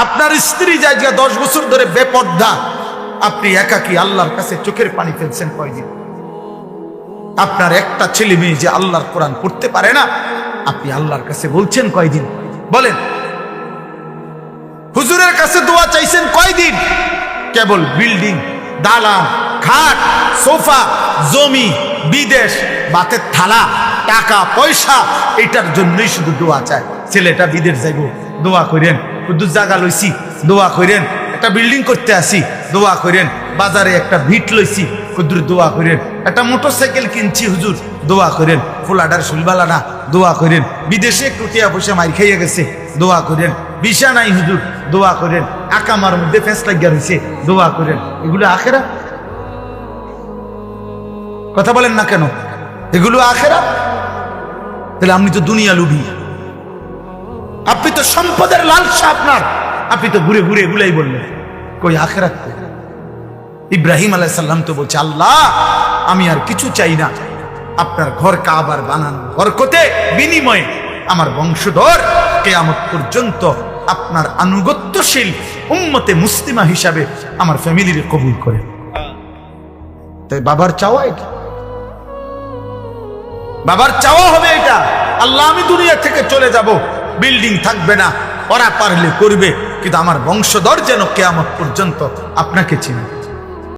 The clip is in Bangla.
আপনার স্ত্রী জায়গা দশ বছর ধরে বেপর্দা। আপনি একাকি আল্লাহর কাছে চোখের পানি ফেলছেন কয়দিন? আপনার একটা ছেলে মেয়ে যে আল্লাহর কোরআন পড়তে পারে না, আপনি আল্লাহর কাছে বলছেন কয়দিন? বলেন। হুজুরের কাছে দোয়া চাইছেন কয়দিন? কেবল বিল্ডিং, দালান, খাট, সোফা, জমি, বিদেশ, বাতের থালা, টাকা, পয়সা, এটার জন্যই শুধু দোয়া চায়। ছেলেটা বিদেশ যাইব, দোয়া করেন। শুধু জায়গা লইছি, দোয়া করেন একটা বিল্ডিং করতে আসি, দোয়া করেন বাজারে একটা ভিট লইছি কুদুর দোয়া করেন একটা মোটর সাইকেল কিনছি, হুজুর, দোয়া করেন ফুলাডার শুলবালা না, দোয়া করেন বিদেশে একটু টিয়া পয়সা মার খাইয়া গেছে, দোয়া করেন বিশা নাই, হুজুর, দোয়া করেন আকামার মধ্যে ফেঁস লাগিয়া রয়েছে দোয়া করেন এগুলো আখেরা কথা বলেন না কেন? এগুলো আখেরা তাহলে আপনি তো দুনিয়া লুবি। আপনি তো সম্পদের লালসা আপনার। আপনি তো ঘুরে ঘুরে এগুলাই বললেন। কই আখেরাত ইব্রাহিম আলাইহিস সাল্লাম তো বলছে, আল্লাহ, আমি আর কিছু চাই না। আপনার ঘর কাবার বানানো বরকতে, বিনিময়ে আমার বংশধর কেয়ামত পর্যন্ত আপনার আনুগত্যশীল উম্মতে মুসলিমা হিসাবে আমার ফ্যামিলির কবুল করে। তাই বাবার চাওয়া এটা। বাবার চাওয়া হবে এটা। আল্লাহ, আমি দুনিয়া থেকে চলে যাব। বিল্ডিং থাকবে না। ওরা পারলে করবে কিন্তু আমার বংশধর যেন কেয়ামত পর্যন্ত আপনাকে চিনে।